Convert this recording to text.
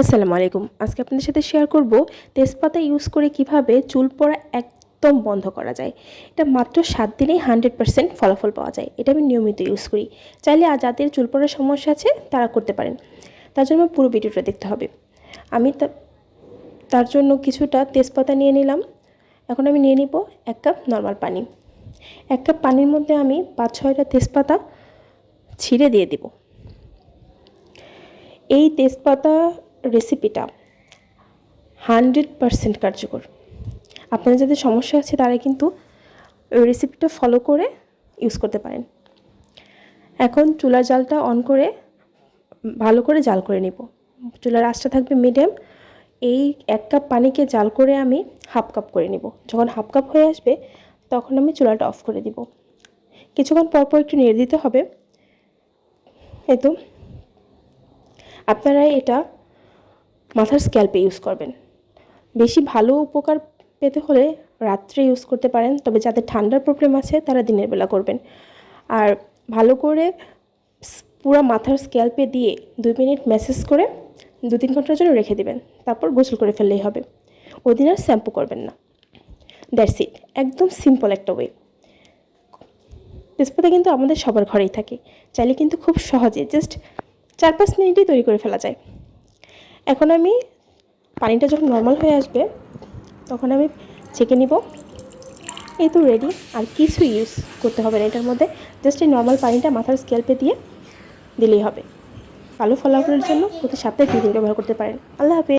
আসসালামু আলাইকুম। আজকে আপনাদের সাথে শেয়ার করব তেজপাতা ইউজ করে কীভাবে চুল পড়া একদম বন্ধ করা যায়। এটা মাত্র সাত দিনেই হান্ড্রেড পার্সেন্ট ফলাফল পাওয়া যায়। এটা আমি নিয়মিত ইউজ করি। চাইলে আর যাদের চুল পড়ার সমস্যা আছে, তারা করতে পারেন। তার জন্য পুরো ভিডিওটা দেখতে হবে। আমি তার জন্য কিছুটা তেজপাতা নিয়ে নিলাম। এখন আমি নিয়ে নিব এক কাপ নর্মাল পানি। এক কাপ পানির মধ্যে আমি পাঁচ ছয়টা তেজপাতা ছিঁড়ে দিয়ে দিব। এই তেজপাতা রেসিপিটা হান্ড্রেড পারসেন্ট কার্যকর। আপনাদের যাদের সমস্যা আছে তারা কিন্তু রেসিপিটা ফলো করে ইউজ করতে পারেন। এখন চুলার জালটা অন করে ভালো করে জাল করে নিব। চুলার আঁচটা থাকবে মিডিয়াম এই এক কাপ পানিকে জাল করে আমি হাফ কাপ করে নিব। যখন হাফ কাপ হয়ে আসবে, তখন আমি চুলাটা অফ করে দিব। কিছুক্ষণ পর পর একটু নেড়ে দিতে হবে। এই তো। আপনারা এটা মাথার স্ক্যাল্পে ইউজ করবেন। বেশি ভালো উপকার পেতে হলে রাত্রে ইউজ করতে পারেন, তবে যাদের ঠান্ডার প্রবলেম আছে তারা দিনের বেলা করবেন। আর ভালো করে পুরো মাথার স্ক্যাল্পে দিয়ে দুই মিনিট ম্যাসেজ করে দু তিন ঘণ্টার জন্য রেখে দিবেন, তারপর গোসল করে ফেললেই হবে। ওই দিন আর শ্যাম্পু করবেন না। দ্যাটস ইট একদম সিম্পল একটা ওয়ে তেজপাতা কিন্তু আমাদের সবার ঘরেই থাকে। চাইলে কিন্তু খুব সহজে জাস্ট চার পাঁচ মিনিটেই তৈরি করে ফেলা যায়। এখন আমি পানিটা যখন নর্মাল হয়ে আসবে, তখন আমি ছেঁকে নিব। এই তো রেডি আর কিছু ইউজ করতে হবে না, এটার মধ্যে জাস্ট এই নর্মাল পানিটা মাথার স্ক্যাল্পে দিয়ে দিলেই হবে। ভালো ফলাফলের জন্য প্রতি সপ্তাহে দুই দিন ব্যবহার করতে পারেন। আল্লাহ হাফেজ।